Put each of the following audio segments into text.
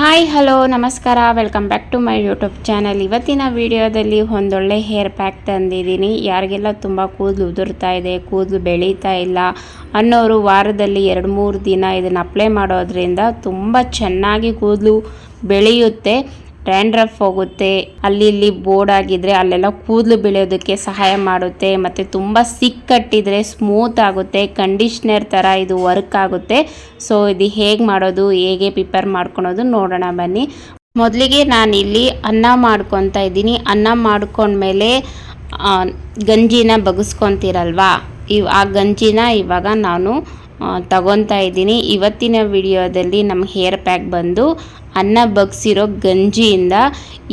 Hi, hello, ನಮಸ್ಕಾರ. Welcome back to my YouTube channel ಇವತ್ತಿನ ವಿಡಿಯೋದಲ್ಲಿ ಒಂದೊಳ್ಳೆ ಹೇರ್ ಪ್ಯಾಕ್ ತಂದಿದ್ದೀನಿ. ಯಾರಿಗೆಲ್ಲ ತುಂಬ ಕೂದಲು ಉದುರ್ತಾ ಇದೆ, ಕೂದಲು ಬೆಳೀತಾ ಇಲ್ಲ ಅನ್ನೋರು ವಾರದಲ್ಲಿ ಎರಡು, ಮೂರು ದಿನ ಇದನ್ನು ಅಪ್ಲೈ ಮಾಡೋದ್ರಿಂದ ತುಂಬ ಚೆನ್ನಾಗಿ ಕೂದಲು ಬೆಳೆಯುತ್ತೆ. ಡ್ಯಾಂಡ್ರಫ್ ಹೋಗುತ್ತೆ, ಅಲ್ಲಿ ಇಲ್ಲಿ ಬೋರ್ಡ್ ಆಗಿದ್ರೆ ಅಲ್ಲೆಲ್ಲ ಕೂದಲು ಬೆಳೆಯೋದಕ್ಕೆ ಸಹಾಯ ಮಾಡುತ್ತೆ, ಮತ್ತು ತುಂಬ ಸಿಕ್ ಕಟ್ಟಿದ್ರೆ ಸ್ಮೂತ್ ಆಗುತ್ತೆ, ಕಂಡೀಷ್ನರ್ ಥರ ಇದು ವರ್ಕ್ ಆಗುತ್ತೆ. ಸೊ, ಇದು ಹೇಗೆ ಮಾಡೋದು, ಹೇಗೆ ಪ್ರಿಪೇರ್ ಮಾಡ್ಕೊಳೋದು ನೋಡೋಣ ಬನ್ನಿ. ಮೊದಲಿಗೆ ನಾನಿಲ್ಲಿ ಅನ್ನ ಮಾಡ್ಕೊತಾ ಇದ್ದೀನಿ. ಅನ್ನ ಮಾಡ್ಕೊಂಡ್ಮೇಲೆ ಗಂಜಿನ ಬಗ್ಸ್ಕೊತೀರಲ್ವಾ? ಇವ್, ಆ ಗಂಜಿನ ಇವಾಗ ನಾನು ತಗೊತಾ ಇದ್ದೀನಿ. ಇವತ್ತಿನ ವಿಡಿಯೋದಲ್ಲಿ ನಮ್ಮ ಹೇರ್ ಪ್ಯಾಕ್ ಬಂದು ಅನ್ನ ಬಗ್ಸಿರೋ ಗಂಜಿಯಿಂದ,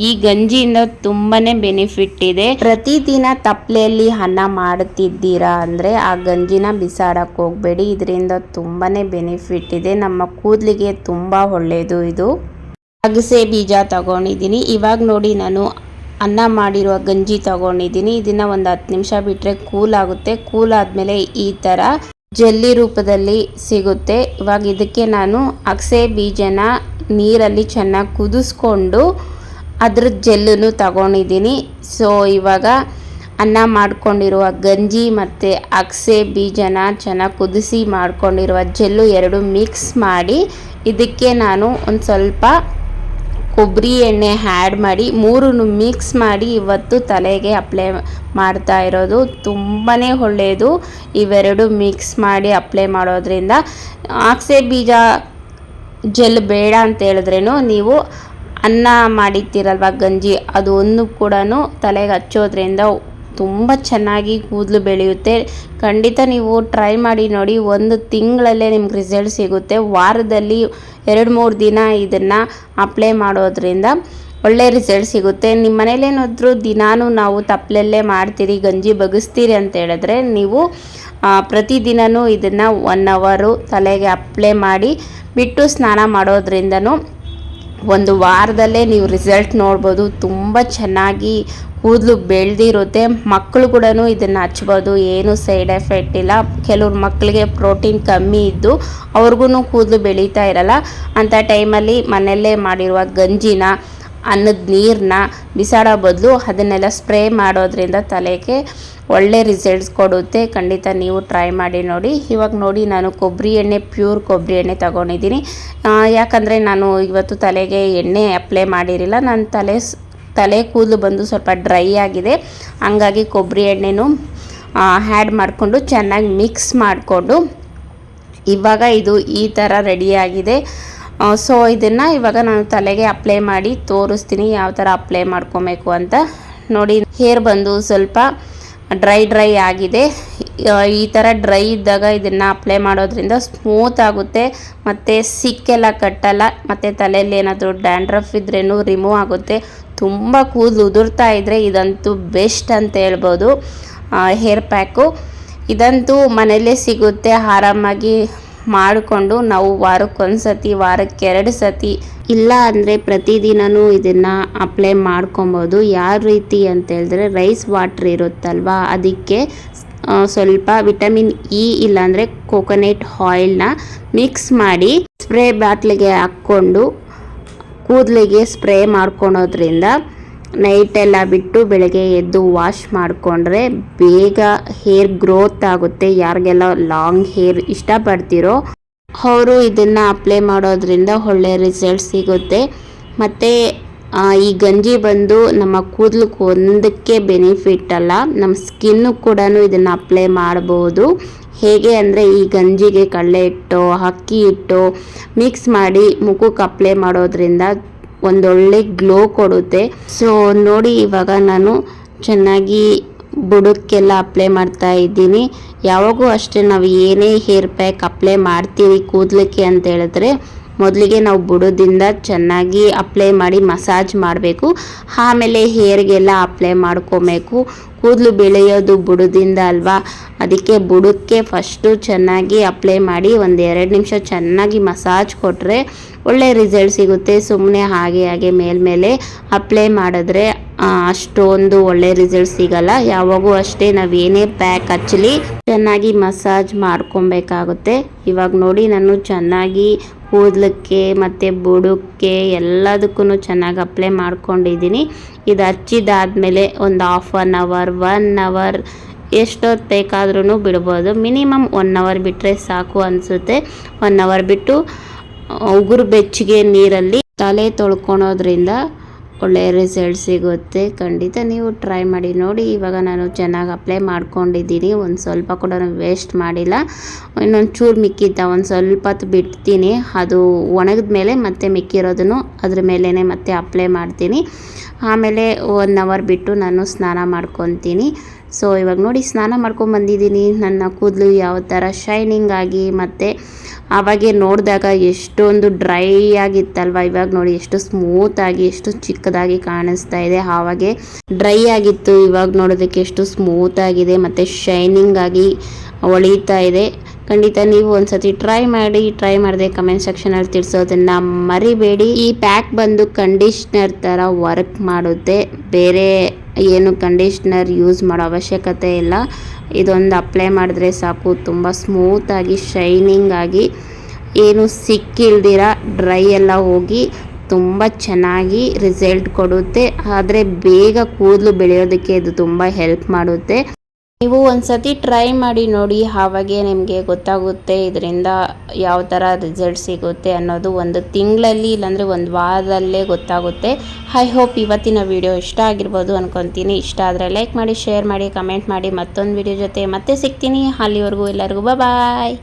ಈ ಗಂಜಿಯಿಂದ ತುಂಬಾ ಬೆನಿಫಿಟ್ ಇದೆ. ಪ್ರತಿದಿನ ತಪ್ಪಲೆಯಲ್ಲಿ ಅನ್ನ ಮಾಡುತ್ತಿದ್ದೀರಾ ಅಂದರೆ ಆ ಗಂಜಿನ ಬಿಸಾಡಕ್ಕೆ ಹೋಗಬೇಡಿ. ಇದರಿಂದ ತುಂಬಾ ಬೆನಿಫಿಟ್ ಇದೆ. ನಮ್ಮ ಕೂದಲಿಗೆ ತುಂಬ ಒಳ್ಳೆಯದು ಇದು. ಅಗಸೆ ಬೀಜ ತಗೊಂಡಿದ್ದೀನಿ. ಇವಾಗ ನೋಡಿ ನಾನು ಅನ್ನ ಮಾಡಿರುವ ಗಂಜಿ ತಗೊಂಡಿದ್ದೀನಿ. ಇದನ್ನು ಒಂದು ಹತ್ತು ನಿಮಿಷ ಬಿಟ್ಟರೆ ಕೂಲ್ ಆಗುತ್ತೆ. ಕೂಲ್ ಆದಮೇಲೆ ಈ ಥರ ಜಲ್ಲಿ ರೂಪದಲ್ಲಿ ಸಿಗುತ್ತೆ. ಇವಾಗ ಇದಕ್ಕೆ ನಾನು ಅಗಸೆ ಬೀಜನ ನೀರಲ್ಲಿ ಚೆನ್ನಾಗಿ ಕುದಿಸ್ಕೊಂಡು ಅದ್ರ ಜೆಲ್ಲನ್ನು ತಗೊಂಡಿದ್ದೀನಿ. ಸೊ ಇವಾಗ ಅನ್ನ ಮಾಡ್ಕೊಂಡಿರುವ ಗಂಜಿ ಮತ್ತು ಅಗಸೆ ಬೀಜನ ಚೆನ್ನಾಗಿ ಕುದಿಸಿ ಮಾಡ್ಕೊಂಡಿರುವ ಜೆಲ್ಲು ಎರಡು ಮಿಕ್ಸ್ ಮಾಡಿ ಇದಕ್ಕೆ ನಾನು ಒಂದು ಸ್ವಲ್ಪ ಕೊಬ್ಬರಿ ಎಣ್ಣೆ ಆ್ಯಡ್ ಮಾಡಿ ಮೂರನ್ನು ಮಿಕ್ಸ್ ಮಾಡಿ ಇವತ್ತು ತಲೆಗೆ ಅಪ್ಲೈ ಮಾಡ್ತಾ ಇರೋದು. ತುಂಬಾ ಒಳ್ಳೆಯದು ಇವೆರಡು ಮಿಕ್ಸ್ ಮಾಡಿ ಅಪ್ಲೈ ಮಾಡೋದ್ರಿಂದ. ಆಕ್ಸೆ ಬೀಜ ಜೆಲ್ ಬೇಡ ಅಂತ ಹೇಳಿದ್ರೇನು ನೀವು ಅನ್ನ ಮಾಡಿರ್ತೀರಲ್ವ ಗಂಜಿ ಅದು ಒಂದು ಕೂಡ ತಲೆಗೆ ಹಚ್ಚೋದ್ರಿಂದ ತುಂಬ ಚೆನ್ನಾಗಿ ಕೂದಲು ಬೆಳೆಯುತ್ತೆ. ಖಂಡಿತ ನೀವು ಟ್ರೈ ಮಾಡಿ ನೋಡಿ, ಒಂದು ತಿಂಗಳಲ್ಲೇ ನಿಮ್ಗೆ ರಿಸಲ್ಟ್ ಸಿಗುತ್ತೆ. ವಾರದಲ್ಲಿ ಎರಡು ಮೂರು ದಿನ ಇದನ್ನು ಅಪ್ಲೈ ಮಾಡೋದ್ರಿಂದ ಒಳ್ಳೆ ರಿಸಲ್ಟ್ ಸಿಗುತ್ತೆ. ನಿಮ್ಮ ಮನೇಲೇನಾದರೂ ದಿನಾನು ನಾವು ತಪ್ಪಲಲ್ಲೇ ಮಾಡ್ತೀರಿ, ಗಂಜಿ ಬಗಸ್ತೀರಿ ಅಂತ ಹೇಳಿದ್ರೆ ನೀವು ಪ್ರತಿದಿನವೂ ಇದನ್ನು ಒನ್ ಅವರು ತಲೆಗೆ ಅಪ್ಲೈ ಮಾಡಿ ಬಿಟ್ಟು ಸ್ನಾನ ಮಾಡೋದ್ರಿಂದನೂ ಒಂದು ವಾರದಲ್ಲೇ ನೀವು ರಿಸಲ್ಟ್ ನೋಡ್ಬೋದು. ತುಂಬ ಚೆನ್ನಾಗಿ ಕೂದಲು ಬೆಳೆದಿರುತ್ತೆ. ಮಕ್ಕಳು ಕೂಡ ಇದನ್ನು ಹಚ್ಬೋದು. ಏನು ಸೈಡ್ ಎಫೆಕ್ಟ್ ಇಲ್ಲ. ಕೆಲವ್ರ ಮಕ್ಕಳಿಗೆ ಪ್ರೋಟೀನ್ ಕಮ್ಮಿ ಇದ್ದು ಅವ್ರಿಗೂ ಕೂದಲು ಬೆಳೀತಾ ಇರಲ್ಲ. ಅಂಥ ಟೈಮಲ್ಲಿ ಮನೆಯಲ್ಲೇ ಮಾಡಿರುವ ಗಂಜಿನ, ಅನ್ನದ ನೀರನ್ನ ಬಿಸಾಡೋ ಬದಲು ಅದನ್ನೆಲ್ಲ ಸ್ಪ್ರೇ ಮಾಡೋದ್ರಿಂದ ತಲೆಗೆ ಒಳ್ಳೆ ರಿಸಲ್ಟ್ಸ್ ಕೊಡುತ್ತೆ. ಖಂಡಿತ ನೀವು ಟ್ರೈ ಮಾಡಿ ನೋಡಿ. ಇವಾಗ ನೋಡಿ, ನಾನು ಕೊಬ್ಬರಿ ಎಣ್ಣೆ ಪ್ಯೂರ್ ಕೊಬ್ಬರಿ ಎಣ್ಣೆ ತಗೊಂಡಿದ್ದೀನಿ. ಯಾಕಂದರೆ ನಾನು ಇವತ್ತು ತಲೆಗೆ ಎಣ್ಣೆ ಅಪ್ಲೈ ಮಾಡಿರಲಿಲ್ಲ. ನನ್ನ ತಲೆ ತಲೆ ಕೂದಲು ಬಂದು ಸ್ವಲ್ಪ ಡ್ರೈ ಆಗಿದೆ. ಹಂಗಾಗಿ ಕೊಬ್ಬರಿ ಎಣ್ಣೆನೂ ಆ್ಯಡ್ ಮಾಡಿಕೊಂಡು ಚೆನ್ನಾಗಿ ಮಿಕ್ಸ್ ಮಾಡಿಕೊಂಡು ಇವಾಗ ಇದು ಈ ಥರ ರೆಡಿಯಾಗಿದೆ ಸೊ ಇದನ್ನು ಇವಾಗ ನಾನು ತಲೆಗೆ ಅಪ್ಲೈ ಮಾಡಿ ತೋರಿಸ್ತೀನಿ. ಯಾವ ಥರ ಅಪ್ಲೈ ಮಾಡ್ಕೊಬೇಕು ಅಂತ. ನೋಡಿ ಹೇರ್ ಬಂದು ಸ್ವಲ್ಪ ಡ್ರೈ ಡ್ರೈ ಆಗಿದೆ. ಈ ಥರ ಡ್ರೈ ಇದ್ದಾಗ ಇದನ್ನು ಅಪ್ಲೈ ಮಾಡೋದ್ರಿಂದ ಸ್ಮೂತ್ ಆಗುತ್ತೆ. ಮತ್ತು ಸಿಕ್ಕೆಲ್ಲ ಕಟ್ಟಲ್ಲ. ಮತ್ತು ತಲೆಯಲ್ಲಿ ಏನಾದರೂ ಡ್ಯಾಂಡ್ರಫ್ ಇದ್ರೇನು ರಿಮೂವ್ ಆಗುತ್ತೆ. ತುಂಬ ಕೂದಲು ಉದುರ್ತಾ ಇದ್ದರೆ ಇದಂತೂ ಬೆಸ್ಟ್ ಅಂತ ಹೇಳ್ಬೋದು. ಹೇರ್ ಪ್ಯಾಕು ಇದಂತೂ ಮನೆಯಲ್ಲೇ ಸಿಗುತ್ತೆ. ಆರಾಮಾಗಿ ಮಾಡಿಕೊಂಡು ನಾವು ವಾರಕ್ಕೊಂದು ಸತಿ ವಾರಕ್ಕೆ ಎರಡು ಸತಿ ಇಲ್ಲ ಅಂದರೆ ಪ್ರತಿದಿನವೂ ಇದನ್ನು ಅಪ್ಲೈ ಮಾಡ್ಕೊಬೋದು. ಯಾವ ರೀತಿ ಅಂತ ಹೇಳಿದ್ರೆ ರೈಸ್ ವಾಟ್ರ್ ಇರುತ್ತಲ್ವಾ, ಅದಕ್ಕೆ ಸ್ವಲ್ಪ ವಿಟಮಿನ್ ಇ ಇಲ್ಲಾಂದರೆ ಕೋಕೋನೆಟ್ ಆಯಿಲ್ನ ಮಿಕ್ಸ್ ಮಾಡಿ ಸ್ಪ್ರೇ ಬಾಟ್ಲಿಗೆ ಹಾಕ್ಕೊಂಡು, ಕೂದಲಿಗೆ ಸ್ಪ್ರೇ ಮಾಡ್ಕೊಳೋದ್ರಿಂದ ನೈಟೆಲ್ಲ ಬಿಟ್ಟು ಬೆಳಗ್ಗೆ ಎದ್ದು ವಾಶ್ ಮಾಡಿಕೊಂಡ್ರೆ ಬೇಗ ಹೇರ್ ಗ್ರೋತ್ ಆಗುತ್ತೆ. ಯಾರಿಗೆಲ್ಲ ಲಾಂಗ್ ಹೇರ್ ಇಷ್ಟಪಡ್ತಿರೋ ಅವರು ಇದನ್ನು ಅಪ್ಲೈ ಮಾಡೋದ್ರಿಂದ ಒಳ್ಳೆ ರಿಸಲ್ಟ್ ಸಿಗುತ್ತೆ. ಮತ್ತು ಈ ಗಂಜಿ ಬಂದು ನಮ್ಮ ಕೂದಲಕ್ಕೆ ಒಂದಕ್ಕೆ ಬೆನಿಫಿಟ್ ಅಲ್ಲ. ನಮ್ಮ ಸ್ಕಿನ್ನು ಕೂಡ ಇದನ್ನು ಅಪ್ಲೈ ಮಾಡ್ಬೋದು. ಹೇಗೆ ಅಂದರೆ ಈ ಗಂಜಿಗೆ ಕಡಲೆ ಇಟ್ಟು ಅಕ್ಕಿ ಇಟ್ಟು ಮಿಕ್ಸ್ ಮಾಡಿ ಮುಖಕ್ಕೆ ಅಪ್ಲೈ ಮಾಡೋದ್ರಿಂದ ಒಂದೊಳ್ಳೆ ಗ್ಲೋ ಕೊಡುತ್ತೆ. ಸೊ ನೋಡಿ ಇವಾಗ ನಾನು ಚೆನ್ನಾಗಿ ಬುಡಕ್ಕೆಲ್ಲ ಅಪ್ಲೈ ಮಾಡ್ತಾ ಇದ್ದೀನಿ. ಯಾವಾಗೂ ಅಷ್ಟೇ ನಾವು ಏನೇ ಹೇರ್ ಪ್ಯಾಕ್ ಅಪ್ಲೈ ಮಾಡ್ತೀವಿ ಕೂದಲಿಕ್ಕೆ ಅಂತ ಹೇಳಿದ್ರೆ, ಮೊದಲಿಗೆ ನಾವು ಬುಡದಿಂದ ಚೆನ್ನಾಗಿ ಅಪ್ಲೈ ಮಾಡಿ ಮಸಾಜ್ ಮಾಡಬೇಕು. ಆಮೇಲೆ ಹೇರ್ಗೆಲ್ಲ ಅಪ್ಲೈ ಮಾಡ್ಕೊಬೇಕು. ಕೂದಲು ಬೆಳೆಯೋದು ಬುಡದಿಂದ ಅಲ್ವಾ? ಅದಕ್ಕೆ ಬುಡಕ್ಕೆ ಫಸ್ಟು ಚೆನ್ನಾಗಿ ಅಪ್ಲೈ ಮಾಡಿ ಒಂದು ಎರಡು ನಿಮಿಷ ಚೆನ್ನಾಗಿ ಮಸಾಜ್ ಕೊಟ್ಟರೆ ಒಳ್ಳೆ ರಿಸಲ್ಟ್ ಸಿಗುತ್ತೆ. ಸುಮ್ಮನೆ ಹಾಗೆ ಹಾಗೆ ಮೇಲ್ಮೇಲೆ ಅಪ್ಲೈ ಮಾಡಿದ್ರೆ ಅಷ್ಟೊಂದು ಒಳ್ಳೆ ರಿಸಲ್ಟ್ ಸಿಗಲ್ಲ. ಯಾವಾಗೂ ಅಷ್ಟೇ ನಾವೇನೇ ಪ್ಯಾಕ್ ಹಚ್ಚಲಿ, ಚೆನ್ನಾಗಿ ಮಸಾಜ್ ಮಾಡ್ಕೊಬೇಕಾಗುತ್ತೆ. ಇವಾಗ ನೋಡಿ ನಾನು ಚೆನ್ನಾಗಿ ಕೂದಲಕ್ಕೆ ಮತ್ತು ಬುಡಕ್ಕೆ ಎಲ್ಲದಕ್ಕೂ ಚೆನ್ನಾಗಿ ಅಪ್ಲೈ ಮಾಡ್ಕೊಂಡಿದ್ದೀನಿ. ಇದು ಹಚ್ಚಿದಾದ್ಮೇಲೆ ಒಂದು half one hour one hour ಎಷ್ಟೊತ್ತು ಬೇಕಾದ್ರೂ ಬಿಡ್ಬೋದು. ಮಿನಿಮಮ್ ಒನ್ ಅವರ್ ಬಿಟ್ಟರೆ ಸಾಕು ಅನಿಸುತ್ತೆ. ಒನ್ ಅವರ್ ಬಿಟ್ಟು ಉಗುರು ಬೆಚ್ಚಗೆ ನೀರಲ್ಲಿ ತಲೆ ತೊಳ್ಕೊಳೋದ್ರಿಂದ ಒಳ್ಳೆಯ ರಿಸಲ್ಟ್ ಸಿಗುತ್ತೆ. ಖಂಡಿತ ನೀವು ಟ್ರೈ ಮಾಡಿ ನೋಡಿ. ಇವಾಗ ನಾನು ಚೆನ್ನಾಗಿ ಅಪ್ಲೈ ಮಾಡ್ಕೊಂಡಿದ್ದೀನಿ. ಒಂದು ಸ್ವಲ್ಪ ಕೂಡ ವೇಸ್ಟ್ ಮಾಡಿಲ್ಲ. ಇನ್ನೊಂದು ಚೂರು ಮಿಕ್ಕಿದ್ದ ಒಂದು ಸ್ವಲ್ಪ ಬಿಡ್ತೀನಿ. ಅದು ಒಣಗಿದ ಮೇಲೆ ಮತ್ತೆ ಮಿಕ್ಕಿರೋದನ್ನು ಅದ್ರ ಮೇಲೇ ಮತ್ತೆ ಅಪ್ಲೈ ಮಾಡ್ತೀನಿ. ಆಮೇಲೆ ಒನ್ ಅವರ್ ಬಿಟ್ಟು ನಾನು ಸ್ನಾನ ಮಾಡ್ಕೊತೀನಿ. ಸೊ ಇವಾಗ ನೋಡಿ, ಸ್ನಾನ ಮಾಡ್ಕೊಂಡು ಬಂದಿದ್ದೀನಿ. ನನ್ನ ಕೂದಲು ಯಾವ ಥರ ಶೈನಿಂಗ್ ಆಗಿ, ಮತ್ತು ಆವಾಗೆ ನೋಡಿದಾಗ ಎಷ್ಟೊಂದು ಡ್ರೈ ಆಗಿತ್ತಲ್ವ? ಇವಾಗ ನೋಡಿ, ಎಷ್ಟು ಸ್ಮೂತ್ ಆಗಿ, ಎಷ್ಟು ಚಿಕ್ಕದಾಗಿ ಕಾಣಿಸ್ತಾ ಇದೆ. ಆವಾಗೆ ಡ್ರೈ ಆಗಿತ್ತು. ಇವಾಗ ನೋಡೋದಕ್ಕೆ ಎಷ್ಟು ಸ್ಮೂತ್ ಆಗಿದೆ. ಮತ್ತು ಶೈನಿಂಗ್ ಆಗಿ ಹೊಳಿತಾ ಇದೆ. ಖಂಡಿತ ನೀವು ಒಂದ್ಸತಿ ಟ್ರೈ ಮಾಡಿ ಟ್ರೈ ಮಾಡಿದೆ ಕಮೆಂಟ್ ಸೆಕ್ಷನಲ್ಲಿ ತಿಳಿಸೋದನ್ನ ಮರಿಬೇಡಿ. ಈ ಪ್ಯಾಕ್ ಬಂದು ಕಂಡೀಷ್ನರ್ ಥರ ವರ್ಕ್ ಮಾಡುತ್ತೆ. ಬೇರೆ ಏನು ಕಂಡೀಷ್ನರ್ ಯೂಸ್ ಮಾಡೋ ಅವಶ್ಯಕತೆ ಇಲ್ಲ. ಇದೊಂದು ಅಪ್ಲೈ ಮಾಡಿದ್ರೆ ಸಾಕು, ತುಂಬ ಸ್ಮೂತಾಗಿ ಶೈನಿಂಗ್ ಆಗಿ. ಏನು ಸಿಕ್ಕಿಲ್ದಿರ ಡ್ರೈ ಎಲ್ಲ ಹೋಗಿ ತುಂಬ ಚೆನ್ನಾಗಿ ರಿಸಲ್ಟ್ ಕೊಡುತ್ತೆ. ಆದರೆ ಬೇಗ ಕೂದಲು ಬೆಳೆಯೋದಕ್ಕೆ ಇದು ತುಂಬ ಹೆಲ್ಪ್ ಮಾಡುತ್ತೆ. ನೀವು ಒಂದ್ಸತಿ ಟ್ರೈ ಮಾಡಿ ನೋಡಿ ಆವಾಗೆ ನಿಮಗೆ ಗೊತ್ತಾಗುತ್ತೆ ಇದರಿಂದ ಯಾವ ಥರ ರಿಸಲ್ಟ್ ಸಿಗುತ್ತೆ ಅನ್ನೋದು ಒಂದು ತಿಂಗಳಲ್ಲಿ ಇಲ್ಲಾಂದರೆ ಒಂದು ವಾರದಲ್ಲೇ ಗೊತ್ತಾಗುತ್ತೆ. ಐ ಹೋಪ್ ಇವತ್ತಿನ ವಿಡಿಯೋ ಇಷ್ಟ ಆಗಿರ್ಬೋದು ಅನ್ಕೊತೀನಿ. ಇಷ್ಟ ಆದರೆ ಲೈಕ್ ಮಾಡಿ ಶೇರ್ ಮಾಡಿ ಕಮೆಂಟ್ ಮಾಡಿ ಮತ್ತೊಂದು ವಿಡಿಯೋ ಜೊತೆ ಮತ್ತೆ ಸಿಗ್ತೀನಿ. ಅಲ್ಲಿವರೆಗೂ ಎಲ್ಲರಿಗೂ ಬಾಯ್